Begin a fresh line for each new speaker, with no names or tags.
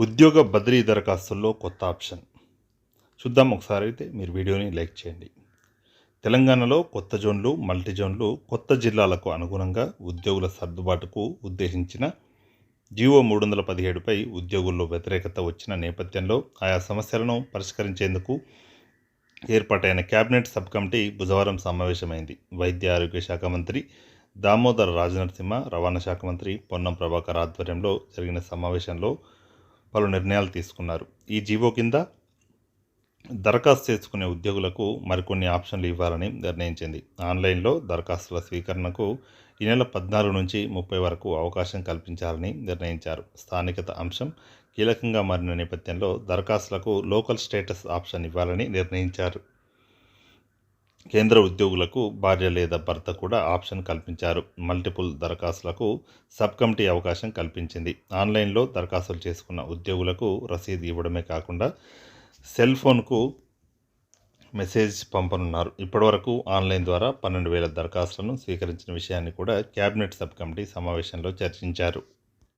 ఉద్యోగ బదిలీ దరఖాస్తుల్లో కొత్త ఆప్షన్. చూద్దాం ఒకసారి అయితే మీరు వీడియోని లైక్ చేయండి. తెలంగాణలో కొత్త జోన్లు మల్టీ జోన్లు కొత్త జిల్లాలకు అనుగుణంగా ఉద్యోగుల సర్దుబాటుకు ఉద్దేశించిన జీవో మూడు వందల పదిహేడుపై ఉద్యోగుల్లో వ్యతిరేకత వచ్చిన నేపథ్యంలో ఆయా సమస్యలను పరిష్కరించేందుకు ఏర్పాటైన కేబినెట్ సబ్ కమిటీ బుధవారం సమావేశమైంది. వైద్య ఆరోగ్య శాఖ మంత్రి దామోదర రాజనరసింహ రవాణా శాఖ మంత్రి పొన్నం ప్రభాకర్ ఆధ్వర్యంలో జరిగిన సమావేశంలో పలు నిర్ణయాలు తీసుకున్నారు. ఈ జీవో కింద దరఖాస్తు చేసుకునే ఉద్యోగులకు మరికొన్ని ఆప్షన్లు ఇవ్వాలని నిర్ణయించింది. ఆన్లైన్లో దరఖాస్తుల స్వీకరణకు ఈ నెల పద్నాలుగు నుంచి ముప్పై వరకు అవకాశం కల్పించాలని నిర్ణయించారు. స్థానికత అంశం కీలకంగా మారిన నేపథ్యంలో దరఖాస్తులకు లోకల్ స్టేటస్ ఆప్షన్ ఇవ్వాలని నిర్ణయించారు. కేంద్ర ఉద్యోగులకు భార్య లేదా భర్త కూడా ఆప్షన్ కల్పించారు. మల్టిపుల్ దరఖాస్తులకు సబ్ కమిటీ అవకాశం కల్పించింది. ఆన్లైన్లో దరఖాస్తులు చేసుకున్న ఉద్యోగులకు రసీదు ఇవ్వడమే కాకుండా సెల్ ఫోన్కు మెసేజ్ పంపనున్నారు. ఇప్పటివరకు ఆన్లైన్ ద్వారా పన్నెండు వేల దరఖాస్తులను స్వీకరించిన విషయాన్ని కూడా కేబినెట్ సబ్ కమిటీ సమావేశంలో చర్చించారు.